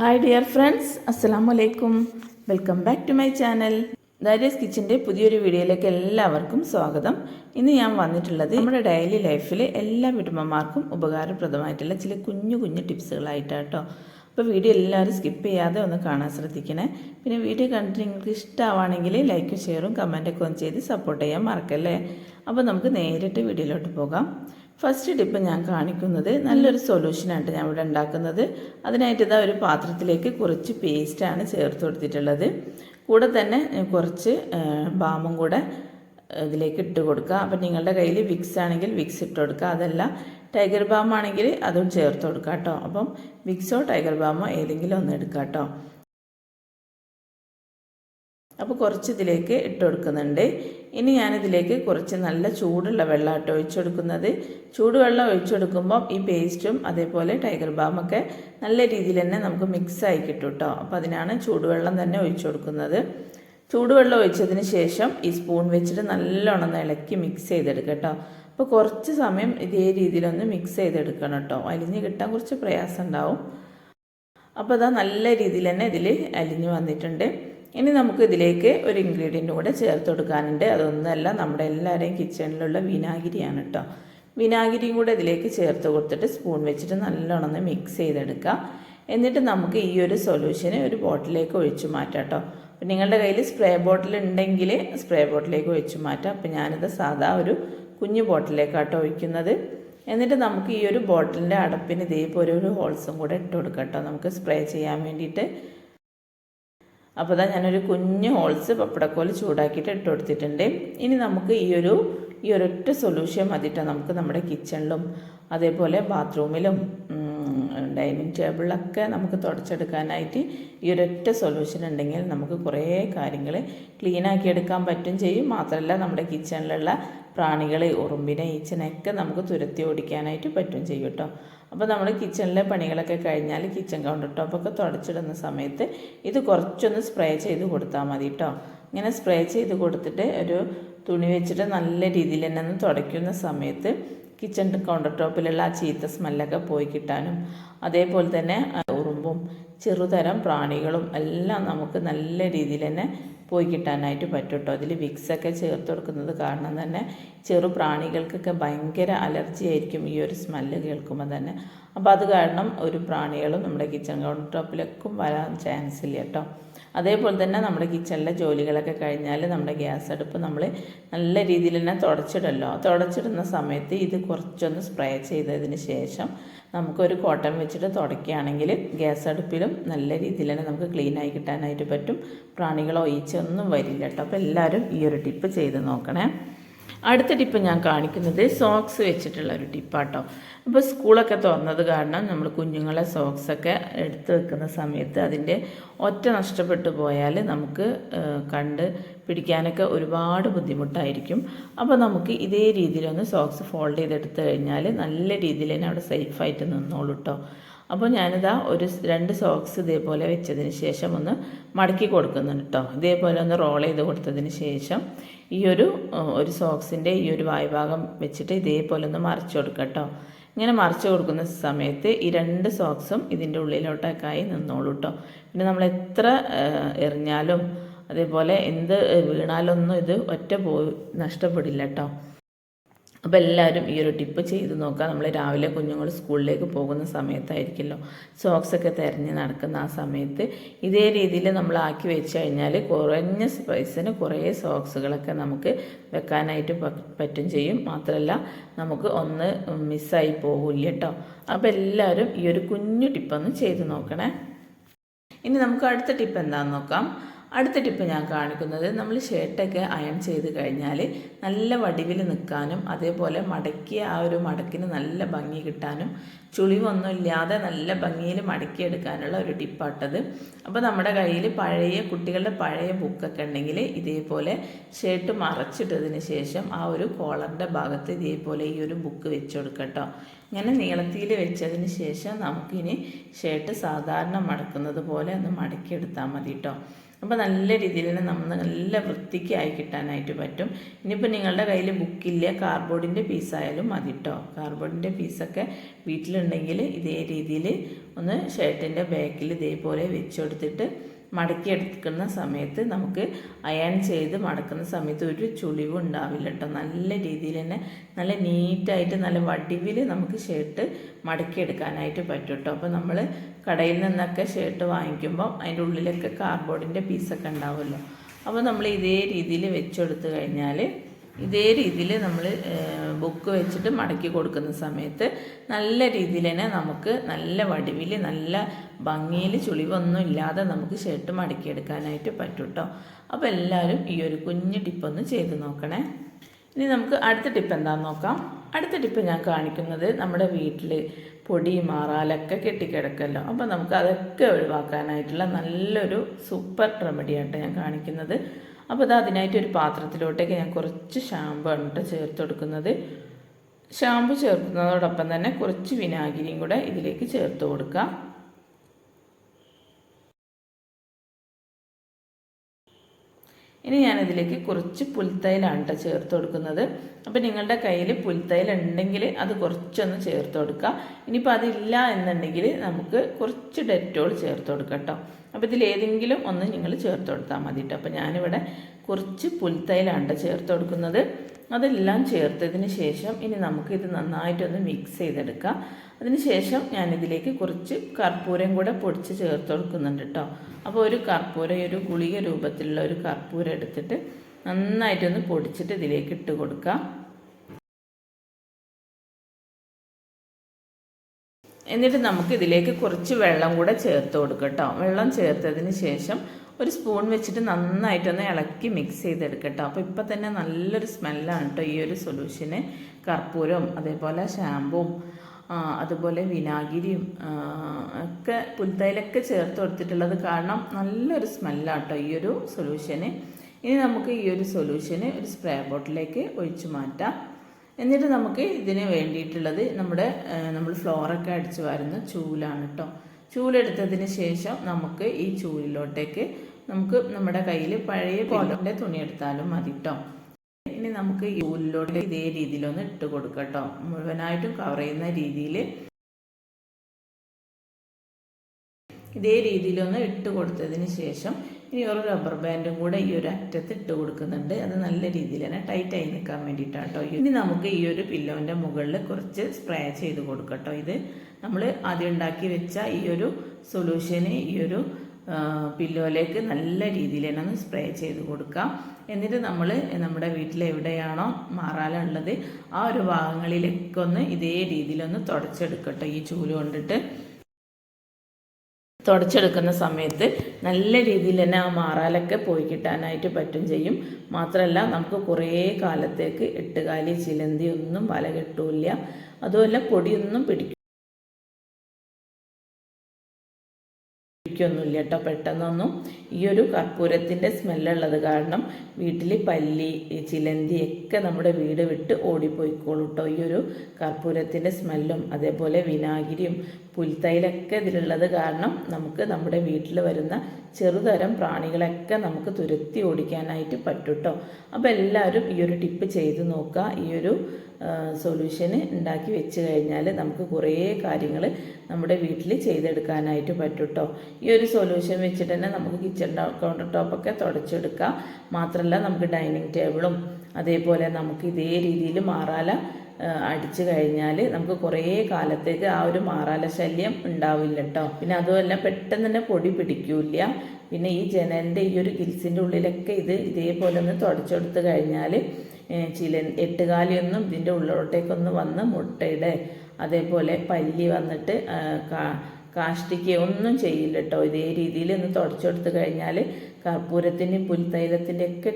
Hi dear friends അസ്സലാമു അലൈക്കും welcome back to my channel Darius കിച്ചന്റെ പുതിയൊരു വീഡിയോയിലേക്ക് എല്ലാവർക്കും സ്വാഗതം. ഇന്ന് ഞാൻ വന്നിട്ടുള്ളത് നമ്മുടെ ഡെയിലി ലൈഫിൽ എല്ലാ വീട്ടമ്മമാർക്കും ഉപകാരപ്രദമായിട്ടുള്ള ചില കുഞ്ഞു കുഞ്ഞു ടിപ്സുകളായിട്ടാട്ടോ. അപ്പോൾ വീഡിയോ എല്ലാവരും സ്കിപ്പ് ചെയ്യാതെ ഒന്ന് കാണാൻ ശ്രദ്ധിക്കണേ. പിന്നെ വീഡിയോ കണ്ടിട്ട് നിങ്ങൾക്ക് ഇഷ്ടമാണെങ്കിൽ ലൈക്കും ഷെയറും കമന്റൊക്കെ ഒന്ന് ചെയ്ത് സപ്പോർട്ട് ചെയ്യാൻ മറക്കല്ലേ? അപ്പോൾ നമുക്ക് നേരിട്ട് വീഡിയോയിലോട്ട് പോകാം. ഫസ്റ്റ് ടിപ്പ് ഞാൻ കാണിക്കുന്നത് നല്ലൊരു സൊല്യൂഷനായിട്ട് ഞാൻ ഇവിടെ ഉണ്ടാക്കുന്നത്. അതിനായിട്ട് ഇതാ ഒരു പാത്രത്തിലേക്ക് കുറച്ച് പേസ്റ്റാണ് ചേർത്ത് കൊടുത്തിട്ടുള്ളത്. കൂടെ തന്നെ കുറച്ച് ബാമും കൂടെ ഇതിലേക്ക് ഇട്ട് കൊടുക്കുക. അപ്പം നിങ്ങളുടെ കയ്യിൽ വിക്സ് ആണെങ്കിൽ വിക്സ് ഇട്ട് കൊടുക്കുക. അതല്ല ടൈഗർ ബാം ആണെങ്കിൽ അതും ചേർത്ത് കൊടുക്കുക കേട്ടോ. അപ്പം വിക്സോ ടൈഗർ ബാമോ ഏതെങ്കിലും ഒന്ന് എടുക്കുക കേട്ടോ. അപ്പോൾ കുറച്ച് ഇതിലേക്ക് ഇട്ട് കൊടുക്കുന്നുണ്ട് ഇനി ഞാനിതിലേക്ക് കുറച്ച് നല്ല ചൂടുള്ള വെള്ളമായിട്ട് ഒഴിച്ചു കൊടുക്കുന്നത് ചൂടുവെള്ളം ഒഴിച്ചു കൊടുക്കുമ്പോൾ ഈ പേസ്റ്റും അതേപോലെ ടൈഗർ ബാമൊക്കെ നല്ല രീതിയിൽ തന്നെ നമുക്ക് മിക്സായി കിട്ടും കേട്ടോ അപ്പോൾ അതിനാണ് ചൂടുവെള്ളം തന്നെ ഒഴിച്ചു കൊടുക്കുന്നത് ചൂടുവെള്ളം ഒഴിച്ചതിന് ശേഷം ഈ സ്പൂൺ വെച്ചിട്ട് നല്ലോണം ഇളക്കി മിക്സ് ചെയ്തെടുക്കുക കേട്ടോ അപ്പോൾ കുറച്ച് സമയം ഇതേ രീതിയിലൊന്ന് മിക്സ് ചെയ്തെടുക്കണം കേട്ടോ അലിഞ്ഞ് കിട്ടാൻ കുറച്ച് പ്രയാസം ഉണ്ടാവും. അപ്പോൾ അതാ നല്ല രീതിയിൽ തന്നെ ഇതിൽ അലിഞ്ഞ് വന്നിട്ടുണ്ട്. ഇനി നമുക്ക് ഇതിലേക്ക് ഒരു ഇൻഗ്രീഡിയന്റ് കൂടെ ചേർത്ത് കൊടുക്കാനുണ്ട്. അതൊന്നല്ല നമ്മുടെ എല്ലാവരുടെയും കിച്ചണിലുള്ള വിനാഗിരിയാണ് കേട്ടോ വിനാഗിരിയും കൂടെ ഇതിലേക്ക് ചേർത്ത് കൊടുത്തിട്ട് സ്പൂൺ വെച്ചിട്ട് നല്ലോണം ഒന്ന് മിക്സ് ചെയ്തെടുക്കുക എന്നിട്ട് നമുക്ക് ഈ ഒരു സൊല്യൂഷന് ഒരു ബോട്ടിലേക്ക് ഒഴിച്ചു മാറ്റാം കേട്ടോ അപ്പം നിങ്ങളുടെ കയ്യിൽ സ്പ്രേ ബോട്ടിൽ ഉണ്ടെങ്കിൽ സ്പ്രേ ബോട്ടിലേക്ക് ഒഴിച്ചു മാറ്റാം. അപ്പം ഞാനിത് സാധാ ഒരു കുഞ്ഞു ബോട്ടിലേക്കാട്ടോ ഒഴിക്കുന്നത്. എന്നിട്ട് നമുക്ക് ഈ ഒരു ബോട്ടിലിന്റെ അടപ്പിന് ഇതേപോലെ ഒരു ഹോൾസും കൂടെ ഇട്ട് കൊടുക്കാം കേട്ടോ നമുക്ക് സ്പ്രേ ചെയ്യാൻ വേണ്ടിയിട്ട്. അപ്പോൾ ഇതാ ഞാനൊരു കുഞ്ഞ് ഹോൾസ് പപ്പടക്കോൽ ചൂടാക്കിയിട്ട് ഇട്ട് കൊടുത്തിട്ടുണ്ട്. ഇനി നമുക്ക് ഈ ഒരു ഈ ഒരൊറ്റ സൊല്യൂഷൻ മതിട്ടോ? നമുക്ക് നമ്മുടെ കിച്ചണിലും അതേപോലെ ബാത്റൂമിലും ഡൈനിങ് ടേബിളിലൊക്കെ നമുക്ക് തുടച്ചെടുക്കാനായിട്ട് ഈ ഒരൊറ്റ സൊല്യൂഷൻ ഉണ്ടെങ്കിൽ നമുക്ക് കുറേ കാര്യങ്ങൾ ക്ലീനാക്കി എടുക്കാൻ പറ്റും ചെയ്യും. മാത്രമല്ല നമ്മുടെ കിച്ചണിലുള്ള പ്രാണികളെ ഉറുമ്പിനെ ഈച്ചനെയൊക്കെ നമുക്ക് തുരത്തി ഓടിക്കാനായിട്ട് പറ്റും ചെയ്യും കേട്ടോ. അപ്പോൾ നമ്മൾ കിച്ചണിലെ പണികളൊക്കെ കഴിഞ്ഞാൽ കിച്ചൺ കൗണ്ടർ ടോപ്പൊക്കെ തുടച്ചിടുന്ന സമയത്ത് ഇത് കുറച്ചൊന്ന് സ്പ്രേ ചെയ്ത് കൊടുത്താൽ മതി കേട്ടോ. ഇങ്ങനെ സ്പ്രേ ചെയ്ത് കൊടുത്തിട്ട് ഒരു തുണി വെച്ചിട്ട് നല്ല രീതിയിൽ തന്നെ ഒന്ന് തുടയ്ക്കുന്ന സമയത്ത് കിച്ചൺ കൗണ്ടർ ടോപ്പിലുള്ള ആ ചീത്ത സ്മെല്ലൊക്കെ പോയി കിട്ടാനും അതേപോലെ തന്നെ ഉറുമ്പും ചെറുതരം പ്രാണികളും എല്ലാം നമുക്ക് നല്ല രീതിയിൽ തന്നെ പോയി കിട്ടാനായിട്ട് പറ്റും കേട്ടോ അതിൽ വിക്സൊക്കെ ചേർത്ത് കൊടുക്കുന്നത് കാരണം തന്നെ ചെറു പ്രാണികൾക്കൊക്കെ ഭയങ്കര അലർജി ആയിരിക്കും ഈ ഒരു സ്മെല്ല് കേൾക്കുമ്പോൾ തന്നെ. അപ്പോൾ അത് കാരണം ഒരു പ്രാണികളും നമ്മുടെ കിച്ചൺ കൗണ്ടർ ടോപ്പിലേക്കും വരാൻ ചാൻസ് ഇല്ല കേട്ടോ അതേപോലെ തന്നെ നമ്മുടെ കിച്ചണിലെ ജോലികളൊക്കെ കഴിഞ്ഞാൽ നമ്മുടെ ഗ്യാസ് അടുപ്പ് നമ്മൾ നല്ല രീതിയിൽ തന്നെ തുടച്ചിടല്ലോ. തുടച്ചിടുന്ന സമയത്ത് ഇത് കുറച്ചൊന്ന് സ്പ്രേ ചെയ്തതിന് ശേഷം നമുക്കൊരു കോട്ടൺ വെച്ചിട്ട് തുടക്കുകയാണെങ്കിൽ ഗ്യാസ് അടുപ്പിലും നല്ല രീതിയിൽ തന്നെ നമുക്ക് ക്ലീനായി കിട്ടാനായിട്ട് പറ്റും. പ്രാണികളോ ഈച്ചയൊന്നും വരില്ല കേട്ടോ. അപ്പോൾ എല്ലാവരും ഈ ഒരു ടിപ്പ് ചെയ്ത് നോക്കണേ. അടുത്ത ടിപ്പ് ഞാൻ കാണിക്കുന്നത് സോക്സ് വെച്ചിട്ടുള്ള ഒരു ടിപ്പാട്ടോ അപ്പോൾ സ്കൂളൊക്കെ തുറന്നത് കാരണം നമ്മൾ കുഞ്ഞുങ്ങളെ സോക്സൊക്കെ എടുത്ത് വെക്കുന്ന സമയത്ത് അതിന്റെ ഒറ്റ നഷ്ടപ്പെട്ടു പോയാൽ നമുക്ക് കണ്ട് പിടിക്കാനൊക്കെ ഒരുപാട് ബുദ്ധിമുട്ടായിരിക്കും. അപ്പോൾ നമുക്ക് ഇതേ രീതിയിലൊന്ന് സോക്സ് ഫോൾഡ് ചെയ്തെടുത്ത് കഴിഞ്ഞാൽ നല്ല രീതിയിൽ തന്നെ അവിടെ സേഫായിട്ട് നിന്നോളൂ കേട്ടോ അപ്പോൾ ഞാനിതാ ഒരു രണ്ട് സോക്സ് ഇതേപോലെ വെച്ചതിന് ശേഷം ഒന്ന് മടക്കി കൊടുക്കുന്നുണ്ട് കേട്ടോ ഇതേപോലെ ഒന്ന് റോൾ ചെയ്ത് കൊടുത്തതിന് ശേഷം ഈ ഒരു ഒരു സോക്സിന്റെ ഈ ഒരു വായുഭാഗം വെച്ചിട്ട് ഇതേപോലെ ഒന്ന് മറിച്ച് കൊടുക്കുക കേട്ടോ ഇങ്ങനെ മറിച്ച് കൊടുക്കുന്ന സമയത്ത് ഈ രണ്ട് സോക്സും ഇതിന്റെ ഉള്ളിലോട്ടൊക്കെയായി നിന്നോളൂ കേട്ടോ പിന്നെ നമ്മൾ എത്ര എറിഞ്ഞാലും അതേപോലെ എന്ത് വീണാലൊന്നും ഇത് ഒറ്റ പോയി നഷ്ടപ്പെടില്ല കേട്ടോ അപ്പോൾ എല്ലാവരും ഈ ഒരു ടിപ്പ് ചെയ്ത് നോക്കുക. നമ്മൾ രാവിലെ കുഞ്ഞുങ്ങൾ സ്കൂളിലേക്ക് പോകുന്ന സമയത്തായിരിക്കുമല്ലോ. സോക്സൊക്കെ തിരഞ്ഞ് നടക്കുന്ന ആ സമയത്ത് ഇതേ രീതിയിൽ നമ്മൾ ആക്കി വെച്ച് കഴിഞ്ഞാൽ കുറഞ്ഞ പൈസന് കുറേ സോക്സുകളൊക്കെ നമുക്ക് വെക്കാനായിട്ട് പറ്റും ചെയ്യും. മാത്രമല്ല നമുക്ക് ഒന്ന് മിസ്സായി പോകില്ല കേട്ടോ. അപ്പോൾ എല്ലാവരും ഈ ഒരു കുഞ്ഞു ടിപ്പൊന്ന് ചെയ്ത് നോക്കണേ. ഇനി നമുക്ക് അടുത്ത ടിപ്പ് എന്താണെന്ന് നോക്കാം. അടുത്ത ടിപ്പ് ഞാൻ കാണിക്കുന്നത് നമ്മൾ ഷർട്ടൊക്കെ അയൺ ചെയ്ത് കഴിഞ്ഞാൽ നല്ല വടിവിൽ നിൽക്കാനും അതേപോലെ മടക്കിയ ആ ഒരു മടക്കിന് നല്ല ഭംഗി കിട്ടാനും ചുളിവൊന്നും ഇല്ലാതെ നല്ല ഭംഗിയിൽ മടക്കിയെടുക്കാനുള്ള ഒരു ടിപ്പാട്ടത്. അപ്പോൾ നമ്മുടെ കയ്യിൽ പഴയ കുട്ടികളുടെ പഴയ ബുക്കൊക്കെ ഉണ്ടെങ്കിൽ ഇതേപോലെ ഷർട്ട് മറച്ചിട്ടതിന് ശേഷം ആ ഒരു കോളറിന്റെ ഭാഗത്ത് ഇതേപോലെ ഈ ഒരു ബുക്ക് വെച്ച് കൊടുക്കട്ടോ ഇങ്ങനെ നീളത്തിൽ വെച്ചതിന് ശേഷം നമുക്കിനി ഷർട്ട് സാധാരണ മടക്കുന്നത് പോലെ ഒന്ന് മടക്കിയെടുത്താൽ മതി കേട്ടോ അപ്പോൾ നല്ല രീതിയിൽ തന്നെ നമ്മൾ നല്ല വൃത്തിക്കായി കിട്ടാനായിട്ട് പറ്റും. ഇനിയിപ്പോൾ നിങ്ങളുടെ കയ്യിൽ ബുക്കില്ല കാർഡ്ബോർഡിന്റെ പീസായാലും മതി കേട്ടോ കാർഡ്ബോർഡിന്റെ പീസൊക്കെ വീട്ടിലുണ്ടെങ്കിൽ ഇതേ രീതിയിൽ ഒന്ന് ഷർട്ടിന്റെ ബാക്കിൽ ഇതേപോലെ വെച്ച് കൊടുത്തിട്ട് മടക്കി എടുക്കുന്ന സമയത്ത് നമുക്ക് അയൺ ചെയ്ത് മടക്കുന്ന സമയത്ത് ഒരു ചുളിവും ഉണ്ടാവില്ല കേട്ടോ. നല്ല രീതിയിൽ തന്നെ നല്ല നീറ്റായിട്ട് നല്ല വടിവിൽ നമുക്ക് ഷർട്ട് മടക്കിയെടുക്കാനായിട്ട് പറ്റും കേട്ടോ. അപ്പോൾ നമ്മൾ കടയിൽ നിന്നൊക്കെ ഷർട്ട് വാങ്ങിക്കുമ്പോൾ അതിന്റെ ഉള്ളിലൊക്കെ കാർഡ്ബോർഡിന്റെ പീസൊക്കെ ഉണ്ടാവുമല്ലോ. അപ്പോൾ നമ്മൾ ഇതേ രീതിയിൽ വെച്ചെടുത്ത് കഴിഞ്ഞാൽ ഇതേ രീതിയിൽ നമ്മൾ ബുക്ക് വെച്ചിട്ട് മടക്കി കൊടുക്കുന്ന സമയത്ത് നല്ല രീതിയിൽ തന്നെ നമുക്ക് നല്ല വടിവിൽ നല്ല ഭംഗിയിൽ ചുളിവൊന്നും ഇല്ലാതെ നമുക്ക് ഷർട്ട് മടക്കിയെടുക്കാനായിട്ട് പറ്റും കേട്ടോ അപ്പോൾ എല്ലാവരും ഈ ഒരു കുഞ്ഞ് ടിപ്പൊന്ന് ചെയ്ത് നോക്കണേ. ഇനി നമുക്ക് അടുത്ത ടിപ്പ് എന്താണെന്ന് നോക്കാം. അടുത്ത ടിപ്പ് ഞാൻ കാണിക്കുന്നത് നമ്മുടെ വീട്ടിൽ പൊടി മാറാലൊക്കെ കെട്ടിക്കിടക്കല്ലോ. അപ്പോൾ നമുക്ക് അതൊക്കെ ഒഴിവാക്കാനായിട്ടുള്ള നല്ലൊരു സൂപ്പർ റെമഡിയായിട്ട് ഞാൻ കാണിക്കുന്നത്. അപ്പോൾ അത് അതിനായിട്ട് ഒരു പാത്രത്തിലോട്ടേക്ക് ഞാൻ കുറച്ച് ഷാമ്പു ആണ് കേട്ടോ ചേർത്ത് കൊടുക്കുന്നത്. ഷാമ്പു ചേർക്കുന്നതോടൊപ്പം തന്നെ കുറച്ച് വിനാഗിരിയും കൂടെ ഇതിലേക്ക് ചേർത്ത് കൊടുക്കാം. ഇനി ഞാനിതിലേക്ക് കുറച്ച് പുൽത്തൈലാണ് കേട്ടോ ചേർത്ത് കൊടുക്കുന്നത്. അപ്പോൾ നിങ്ങളുടെ കയ്യിൽ പുൽത്തൈൽ ഉണ്ടെങ്കിൽ അത് കുറച്ചൊന്ന് ചേർത്ത് കൊടുക്കുക ഇനിയിപ്പോൾ അതില്ല എന്നുണ്ടെങ്കിൽ നമുക്ക് കുറച്ച് ഡെറ്റോൾ ചേർത്ത് കൊടുക്കാം കേട്ടോ അപ്പോൾ ഇതിലേതെങ്കിലും ഒന്ന് നിങ്ങൾ ചേർത്ത് കൊടുത്താൽ മതി കേട്ടോ അപ്പോൾ ഞാനിവിടെ കുറച്ച് പുൽത്തൈലാണ് ചേർത്ത് കൊടുക്കുന്നത്. അതെല്ലാം ചേർത്തതിന് ശേഷം ഇനി നമുക്കിത് നന്നായിട്ടൊന്ന് മിക്സ് ചെയ്തെടുക്കാം. അതിന് ശേഷം ഞാനിതിലേക്ക് കുറച്ച് കർപ്പൂരം കൂടെ പൊടിച്ച് ചേർത്ത് കൊടുക്കുന്നുണ്ട് കേട്ടോ അപ്പോൾ ഒരു കർപ്പൂരം ഒരു ഗുളിക രൂപത്തിലുള്ള ഒരു കർപ്പൂരം എടുത്തിട്ട് നന്നായിട്ടൊന്ന് പൊടിച്ചിട്ട് ഇതിലേക്ക് ഇട്ട് കൊടുക്കാം. എന്നിട്ട് നമുക്ക് ഇതിലേക്ക് കുറച്ച് വെള്ളം കൂടെ ചേർത്ത് കൊടുക്കാം കേട്ടോ വെള്ളം ചേർത്തതിന് ശേഷം ഒരു സ്പൂൺ വെച്ചിട്ട് നന്നായിട്ടൊന്ന് ഇളക്കി മിക്സ് ചെയ്തെടുക്കട്ടോ അപ്പോൾ ഇപ്പം തന്നെ നല്ലൊരു സ്മെല്ലാണ് കേട്ടോ ഈ ഒരു സൊല്യൂഷന് കർപ്പൂരവും അതേപോലെ ഷാമ്പുവും അതുപോലെ വിനാഗിരിയും ഒക്കെ പുൽത്തൈലൊക്കെ ചേർത്ത് കൊടുത്തിട്ടുള്ളത് കാരണം നല്ലൊരു സ്മെല്ലാണ് കേട്ടോ ഈ ഒരു സൊല്യൂഷന് ഇനി നമുക്ക് ഈ ഒരു സൊല്യൂഷന് ഒരു സ്പ്രേ ബോട്ടിലേക്ക് ഒഴിച്ചു മാറ്റാം. എന്നിട്ട് നമുക്ക് ഇതിന് വേണ്ടിയിട്ടുള്ളത് നമ്മുടെ നമ്മൾ ഫ്ലോറൊക്കെ അടിച്ച് വരുന്ന ചൂലാണ് കേട്ടോ ചൂലെടുത്തതിന് ശേഷം നമുക്ക് ഈ ചൂലിലോട്ടേക്ക് നമുക്ക് നമ്മുടെ കയ്യിൽ പഴയ പോലെ തുണി എടുത്താലും മതി കേട്ടോ നമുക്ക് ഈ ഉള്ളിലോട്ട് ഇതേ രീതിയിലൊന്ന് ഇട്ട് കൊടുക്കട്ടോ കേട്ടോ. മുഴുവനായിട്ടും കവർ ചെയ്യുന്ന രീതിയിൽ ഇതേ രീതിയിലൊന്ന് ഇട്ട് കൊടുത്തതിന് ശേഷം ഇനി ഒരു റബ്ബർ ബാൻഡും കൂടെ ഈ ഒരു അറ്റത്ത് ഇട്ട് കൊടുക്കുന്നുണ്ട്. അത് നല്ല രീതിയിൽ തന്നെ ടൈറ്റായി നിൽക്കാൻ വേണ്ടിയിട്ടാണ് കേട്ടോ. ഇനി നമുക്ക് ഈ ഒരു പില്ലോന്റെ മുകളിൽ കുറച്ച് സ്പ്രേ ചെയ്ത് കൊടുക്കട്ടോ ഇത് നമ്മൾ ആദ്യം ഉണ്ടാക്കി വെച്ച ഈ ഒരു സൊല്യൂഷന് ഈ ഒരു പില്ലോയിലേക്ക് നല്ല രീതിയിൽ തന്നെ ഒന്ന് സ്പ്രേ ചെയ്ത് കൊടുക്കാം. എന്നിട്ട് നമ്മൾ നമ്മുടെ വീട്ടിൽ എവിടെയാണോ മാറാലുള്ളത് ആ ഒരു ഭാഗങ്ങളിലേക്കൊന്ന് ഇതേ രീതിയിലൊന്ന് തുടച്ചെടുക്കട്ടെ. ഈ ചൂൽ കൊണ്ടിട്ട് തുടച്ചെടുക്കുന്ന സമയത്ത് നല്ല രീതിയിൽ തന്നെ ആ മാറാലൊക്കെ പോയി കിട്ടാനായിട്ട് പറ്റും ചെയ്യും. മാത്രമല്ല നമുക്ക് കുറേ കാലത്തേക്ക് എട്ടുകാലി ചിലന്തി ഒന്നും വല കിട്ടൂല അതുമല്ല പൊടിയൊന്നും പിടിക്കും പിടിക്കൊന്നുമില്ല കേട്ടോ. പെട്ടെന്നൊന്നും ഈ ഒരു കർപ്പൂരത്തിന്റെ സ്മെല്ലുള്ളത് കാരണം വീട്ടിൽ പല്ലി ചിലന്തി ഒക്കെ നമ്മുടെ വീട് വിട്ട് ഓടിപ്പോയിക്കോളൂ കേട്ടോ. ഈ ഒരു കർപ്പൂരത്തിന്റെ സ്മെല്ലും അതേപോലെ വിനാഗിരിയും പുൽത്തൈലൊക്കെ ഇതിലുള്ളത് കാരണം നമുക്ക് നമ്മുടെ വീട്ടിൽ വരുന്ന ചെറുതരം പ്രാണികളൊക്കെ നമുക്ക് തുരത്തി ഓടിക്കാനായിട്ട് പറ്റും കേട്ടോ. അപ്പോൾ എല്ലാവരും ഈ ഒരു ടിപ്പ് ചെയ്ത് നോക്കുക. ഈ ഒരു സൊല്യൂഷന് ഉണ്ടാക്കി വെച്ച് കഴിഞ്ഞാൽ നമുക്ക് കുറേ കാര്യങ്ങൾ നമ്മുടെ വീട്ടിൽ ചെയ്തെടുക്കാനായിട്ട് പറ്റും കേട്ടോ ഈ ഒരു സൊല്യൂഷൻ വെച്ചിട്ട് തന്നെ നമുക്ക് കിച്ചൺ കൗണ്ടർ ടോപ്പൊക്കെ തുടച്ചെടുക്കാം. മാത്രമല്ല നമുക്ക് ഡൈനിങ് ടേബിളും അതേപോലെ നമുക്ക് ഇതേ രീതിയിൽ മാറാല അടിച്ചു കഴിഞ്ഞാൽ നമുക്ക് കുറേ കാലത്തേക്ക് ആ ഒരു മാറാല ശല്യം ഉണ്ടാവില്ല കേട്ടോ പിന്നെ അതുമല്ല പെട്ടെന്ന് തന്നെ പൊടി പിടിക്കൂല പിന്നെ ഈ ജനലിന്റെ ഈ ഒരു ഗിൽസിന്റെ ഉള്ളിലൊക്കെ ഇത് ഇതേപോലെ ഒന്ന് തുടച്ചെടുത്ത് കഴിഞ്ഞാൽ ചില എട്ടുകാലിയൊന്നും ഇതിന്റെ ഉള്ളിലോട്ടേക്കൊന്ന് വന്ന് മുട്ടയുടെ. അതേപോലെ പല്ലി വന്നിട്ട് കാഷ്ടിക്കുക ഒന്നും ചെയ്യില്ല കേട്ടോ ഇതേ രീതിയിൽ ഒന്ന് തുടച്ചെടുത്ത് കഴിഞ്ഞാൽ കർപ്പൂരത്തിന്റെയും പുൽത്തൈലത്തിന്റെ ഒക്കെ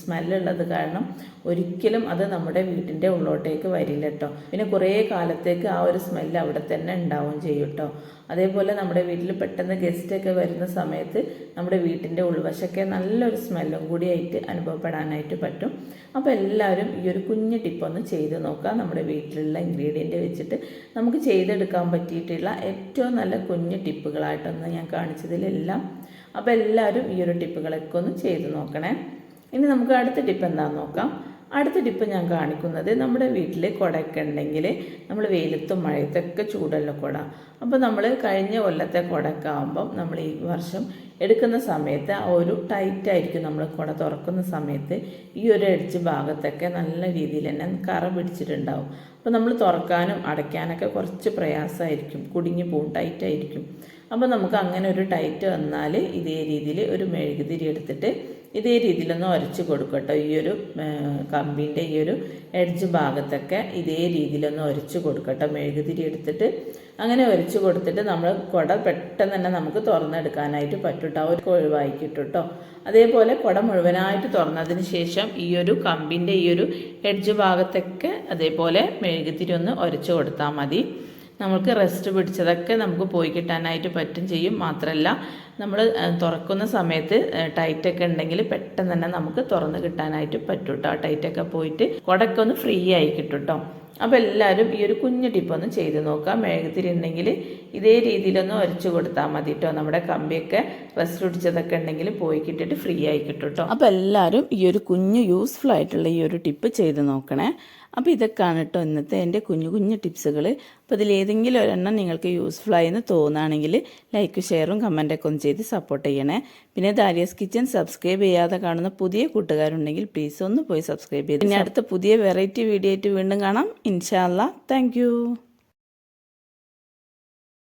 സ്മെല്ലുള്ളത് കാരണം ഒരിക്കലും അത് നമ്മുടെ വീട്ടിന്റെ ഉള്ളോട്ടേക്ക് വരില്ല കേട്ടോ പിന്നെ കുറേ കാലത്തേക്ക് ആ ഒരു സ്മെല്ല് അവിടെ തന്നെ ഉണ്ടാവും ചെയ്യും കേട്ടോ അതേപോലെ നമ്മുടെ വീട്ടിൽ പെട്ടെന്ന് ഗസ്റ്റൊക്കെ വരുന്ന സമയത്ത് നമ്മുടെ വീട്ടിന്റെ ഉൾവശമൊക്കെ നല്ലൊരു സ്മെല്ലും കൂടിയായിട്ട് അനുഭവപ്പെടാനായിട്ട് പറ്റും. അപ്പോൾ എല്ലാവരും ഈ ഒരു കുഞ്ഞു ടിപ്പൊന്ന് ചെയ്ത് നോക്കുക നമ്മുടെ വീട്ടിലുള്ള ഇൻഗ്രീഡിയന്റ് വെച്ചിട്ട് നമുക്ക് ചെയ്തെടുക്കാൻ പറ്റിയിട്ടുള്ള ഏറ്റവും നല്ല കുഞ്ഞു ടിപ്പുകളായിട്ടൊന്ന് ഞാൻ കാണിച്ചതിലെല്ലാം. അപ്പോൾ എല്ലാവരും ഈ ഒരു ടിപ്പുകളൊക്കെ ഒന്ന് ചെയ്ത് നോക്കണേ. ഇനി നമുക്ക് അടുത്ത ടിപ്പ് എന്താണെന്ന് നോക്കാം. അടുത്ത ടിപ്പ് ഞാൻ കാണിക്കുന്നത് നമ്മുടെ വീട്ടിൽ കുടയൊക്കെ ഉണ്ടെങ്കിൽ നമ്മൾ വെയിലത്തും മഴയത്തൊക്കെ ചൂടല്ലോ കുട. അപ്പോൾ നമ്മൾ കഴിഞ്ഞ കൊല്ലത്തെ കുടയൊക്കെ ആകുമ്പം നമ്മൾ ഈ വർഷം എടുക്കുന്ന സമയത്ത് ആ ഒരു ടൈറ്റ് ആയിരിക്കും നമ്മൾ കുട തുറക്കുന്ന സമയത്ത് ഈ ഒരു അടിച്ച് ഭാഗത്തൊക്കെ നല്ല രീതിയിൽ തന്നെ കറ പിടിച്ചിട്ടുണ്ടാവും. അപ്പോൾ നമ്മൾ തുറക്കാനും അടയ്ക്കാനൊക്കെ കുറച്ച് പ്രയാസമായിരിക്കും. കുടുങ്ങി പോവും ടൈറ്റായിരിക്കും അപ്പോൾ നമുക്ക് അങ്ങനെ ഒരു ടൈറ്റ് വന്നാൽ ഇതേ രീതിയിൽ ഒരു മെഴുകുതിരി എടുത്തിട്ട് ഇതേ രീതിയിലൊന്ന് ഒരച്ച് കൊടുക്കട്ടോ. ഈ ഒരു കമ്പിന്റെ ഈ ഒരു എഡ്ജ് ഭാഗത്തൊക്കെ ഇതേ രീതിയിലൊന്ന് ഒരച്ച് കൊടുക്കട്ടോ. മെഴുകുതിരി എടുത്തിട്ട് അങ്ങനെ ഒരച്ച് കൊടുത്തിട്ട് നമ്മൾ കുട പെട്ടെന്ന് തന്നെ നമുക്ക് തുറന്നെടുക്കാനായിട്ട് പറ്റുട്ടോ. ഒരു ഒഴിവാക്കിയിട്ടോ അതേപോലെ കുട മുഴുവനായിട്ട് തുറന്നതിന് ശേഷം ഈ ഒരു കമ്പിന്റെ ഈ ഒരു എഡ്ജ് ഭാഗത്തൊക്കെ അതേപോലെ മെഴുകുതിരി ഒന്ന് ഒരച്ച് കൊടുത്താൽ മതി. നമുക്ക് റെസ്റ്റ് പിടിച്ചതൊക്കെ നമുക്ക് പോയി കിട്ടാനായിട്ട് പറ്റും ചെയ്യും. മാത്രമല്ല നമ്മൾ തുറക്കുന്ന സമയത്ത് ടൈറ്റൊക്കെ ഉണ്ടെങ്കിൽ പെട്ടെന്ന് തന്നെ നമുക്ക് തുറന്ന് കിട്ടാനായിട്ട് പറ്റും കേട്ടോ ടൈറ്റൊക്കെ പോയിട്ട് കുടക്കെ ഒന്ന് ഫ്രീ ആയി കിട്ടും കേട്ടോ അപ്പോൾ എല്ലാവരും ഈ ഒരു കുഞ്ഞു ടിപ്പൊന്ന് ചെയ്ത് നോക്കാം മെഴുകുതിരി ഉണ്ടെങ്കിൽ ഇതേ രീതിയിലൊന്ന് ഒരച്ചു കൊടുത്താൽ മതി കേട്ടോ നമ്മുടെ കമ്പിയൊക്കെ റെസ്റ്റ് പിടിച്ചതൊക്കെ ഉണ്ടെങ്കിൽ പോയി കിട്ടിയിട്ട് ഫ്രീ ആയി കിട്ടും കേട്ടോ അപ്പോൾ എല്ലാവരും ഈ ഒരു കുഞ്ഞു യൂസ്ഫുൾ ആയിട്ടുള്ള ഈ ഒരു ടിപ്പ് ചെയ്ത് നോക്കണേ. അപ്പോൾ ഇതൊക്കെയാണ് കേട്ടോ ഇന്നത്തെ എന്റെ കുഞ്ഞു കുഞ്ഞു ടിപ്സുകൾ അപ്പോൾ ഇതിലേതെങ്കിലും ഒരെണ്ണം നിങ്ങൾക്ക് യൂസ്ഫുൾ ആയി എന്ന് തോന്നുകയാണെങ്കിൽ ലൈക്ക് ഷെയറും കമന്റൊക്കെ ഒന്ന് ചെയ്ത് സപ്പോർട്ട് ചെയ്യണേ. പിന്നെ ദാരിയസ് കിച്ചൻ സബ്സ്ക്രൈബ് ചെയ്യാതെ കാണുന്ന പുതിയ കൂട്ടുകാരുണ്ടെങ്കിൽ പ്ലീസ് ഒന്ന് പോയി സബ്സ്ക്രൈബ് ചെയ്ത് പിന്നെ അടുത്ത പുതിയ വെറൈറ്റി വീഡിയോ ആയിട്ട് വീണ്ടും കാണാം. ഇൻഷാല്ല താങ്ക്